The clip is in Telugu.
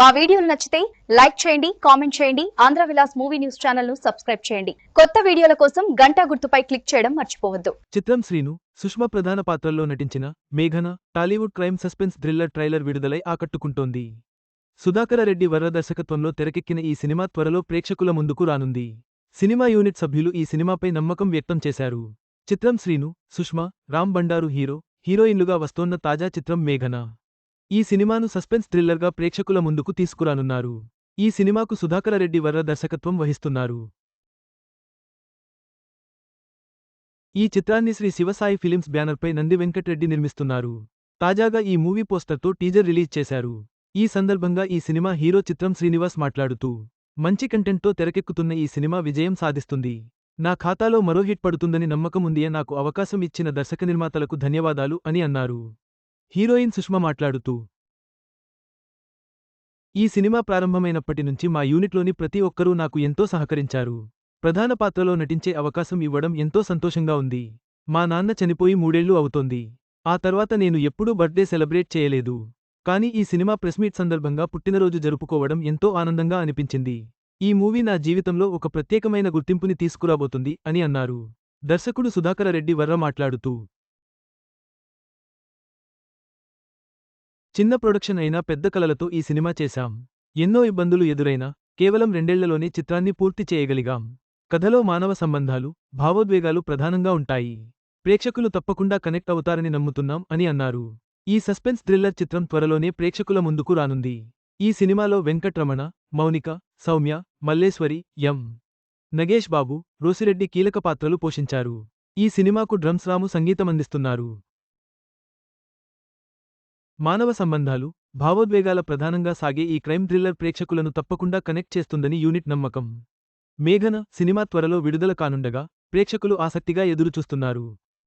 మా వీడియోలు నచ్చితే లైక్ చేయండి కామెంట్ చేయండి ఆంధ్ర విలాస్ మూవీ న్యూస్ ఛానల్ను సబ్స్క్రైబ్ చేయండి. కొత్త వీడియోల కోసం గంటా గుర్తుపై క్లిక్ చేయడం మర్చిపోవద్దు. చిత్రం శ్రీను సుష్మా ప్రధాన పాత్రల్లో నటించిన మేఘన Tollywood crime suspense thriller trailer విడుదలై ఆకట్టుకుంటోంది. సుధాకర రెడ్డి వర్ర దర్శకత్వంలో తెరకెక్కిన ఈ సినిమా త్వరలో ప్రేక్షకుల ముందుకు రానుంది. సినిమా యూనిట్ సభ్యులు ఈ సినిమాపై నమ్మకం వ్యక్తం చేశారు. చిత్రం శ్రీను సుష్మా రామ్ బండారు హీరో హీరోయిన్లుగా వస్తోన్న తాజా చిత్రం మేఘన. ఈ సినిమాను సస్పెన్స్ థ్రిల్లర్గా ప్రేక్షకుల ముందుకు తీసుకురానున్నారు. ఈ సినిమాకు సుధాకరరెడ్డి వర్ర దర్శకత్వం వహిస్తున్నారు. ఈ చిత్రాన్ని శ్రీ శివసాయి ఫిలిమ్స్ బ్యానర్పై నంది వెంకట్రెడ్డి నిర్మిస్తున్నారు. తాజాగా ఈ మూవీ పోస్టర్తో టీజర్ రిలీజ్ చేశారు. ఈ సందర్భంగా ఈ సినిమా హీరో చిత్రం శ్రీనివాస్ మాట్లాడుతూ మంచి కంటెంట్తో తెరకెక్కుతున్న ఈ సినిమా విజయం సాధిస్తుంది. నా ఖాతాలో మరో హిట్ పడుతుందని నమ్మకం నాకు అవకాశం ఇచ్చిన దర్శక నిర్మాతలకు ధన్యవాదాలు అని అన్నారు. హీరోయిన్ సుష్మ మాట్లాడుతూ ఈ సినిమా ప్రారంభమైనప్పటి నుంచి మా యూనిట్లోని ప్రతి ఒక్కరూ నాకు ఎంతో సహకరించారు. ప్రధాన పాత్రలో నటించే అవకాశం ఇవ్వడం ఎంతో సంతోషంగా ఉంది. మా నాన్న చనిపోయి మూడేళ్ళు అవుతోంది. ఆ తర్వాత నేను ఎప్పుడూ బర్త్డే సెలబ్రేట్ చేయలేదు. కానీ ఈ సినిమా ప్రెస్మీట్ సందర్భంగా పుట్టినరోజు జరుపుకోవడం ఎంతో ఆనందంగా అనిపించింది. ఈ మూవీ నా జీవితంలో ఒక ప్రత్యేకమైన గుర్తింపుని తీసుకురాబోతుంది అని అన్నారు. దర్శకుడు సుధాకర రెడ్డి వర్ర మాట్లాడుతూ చిన్న ప్రొడక్షన్ అయినా పెద్ద కలలతో ఈ సినిమా చేశాం. ఎన్నో ఇబ్బందులు ఎదురైనా కేవలం రెండేళ్ళలోనే చిత్రాన్ని పూర్తి చేయగలిగాం. కథలో మానవ సంబంధాలు భావోద్వేగాలు ప్రధానంగా ఉంటాయి. ప్రేక్షకులు తప్పకుండా కనెక్ట్ అవుతారని నమ్ముతున్నాం అని అన్నారు. ఈ సస్పెన్స్ థ్రిల్లర్ చిత్రం త్వరలోనే ప్రేక్షకుల ముందుకు రానుంది. ఈ సినిమాలో వెంకట్రమణ మౌనిక సౌమ్య మల్లేశ్వరి ఎం. నగేష్ బాబు రోసిరెడ్డి కీలక పాత్రలు పోషించారు. ఈ సినిమాకు డ్రమ్స్ రాము సంగీతమందిస్తున్నారు మానవ సంబంధాలు భావోద్వేగాల ప్రధానంగా సాగే ఈ క్రైమ్ థ్రిల్లర్ ప్రేక్షకులను తప్పకుండా కనెక్ట్ చేస్తుందని యూనిట్ నమ్మకం. మేఘన సినిమా త్వరలో విడుదల కానుండగా ప్రేక్షకులు ఆసక్తిగా ఎదురుచూస్తున్నారు.